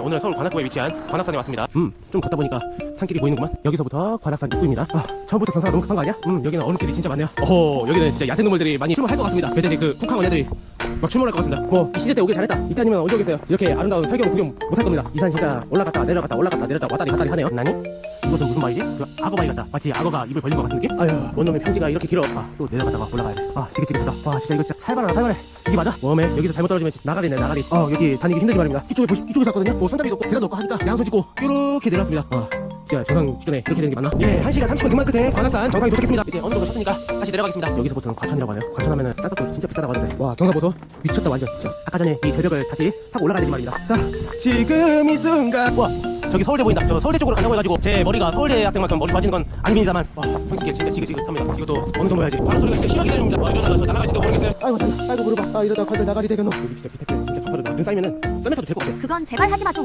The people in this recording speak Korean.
오늘 서울 관악구에 위치한 관악산에 왔습니다. 음, 좀 걷다 보니까 산길이 보이는구만. 여기서부터 관악산 입구입니다. 아, 처음부터 경사가 너무 급한 거 아니야? 음, 여기는 어른들이 진짜 많네요. 어호, 여기는 진짜 야생동물들이 많이 출몰할 것 같습니다. 배들이 그 쿵쾅 애들이 막 출몰할 것 같습니다. 뭐, 이 시대 때 오길 잘했다. 이때 아니면 언제 오겠어요? 이렇게 아름다운 설경 구경 못할 겁니다. 이산 진짜 올라갔다 내려갔다 올라갔다 내려갔다 왔다리 갔다리 하네요. 나니? 이것은 무슨 말이지? 그 악어 바위 같다. 마치 악어가 입을 벌린 것 같은 느낌? 아유, 원놈의 편지가 이렇게 길어. 아, 또 내려갔다가 올라가야 돼. 아, 지긋지긋하다. 와, 진짜 이거 진짜 살벌하다, 살벌해. 이게 맞아? 웜에 여기서 잘못 떨어지면 나가리네, 나가리. 어, 여기 다니기 힘들지 말입니다. 이쪽에 보시, 이쪽에 샀거든요. 뭐 손잡이도 없고 계단도 없고 하니까 양손 짚고 이렇게 내려왔습니다. 아, 진짜 정상 직전에 이렇게 되는 게 맞나? 예, 1시간 30분 등반 끝에 관악산 정상에 도착했습니다. 이제 어느 정도 섰으니까 다시 내려가겠습니다. 여기서부터는 과천이라고 하네요. 과천하면은 땅값도 진짜 비싸다고 하던데. 와, 경사보도 미쳤다 완전 진짜. 아까 전에 이 절벽을 다시 타고 올라가야 되지 말입니다. 자, 지금 이 순간. 와, 저기 서울대 보인다. 저 서울대 쪽으로 가자고 해가지고 제 머리가 서울대 학생만큼 머리 빠지는 건 아닙니다만 와, 이게 진짜 지긋지긋합니다. 이것도 어느 정도 해야지. 바람 소리가 진짜 심하게 들립니다. 와, 이러다가 저 나가갈지도 모르겠어요. 아이고, 아이고 무릎아. 아, 이러다 관절 나가리 되겠노. 여기 진짜 밑에 진짜 가파르다. 눈 쌓이면은 썰면서도 될 것 같아. 그건 제발 하지 마 좀.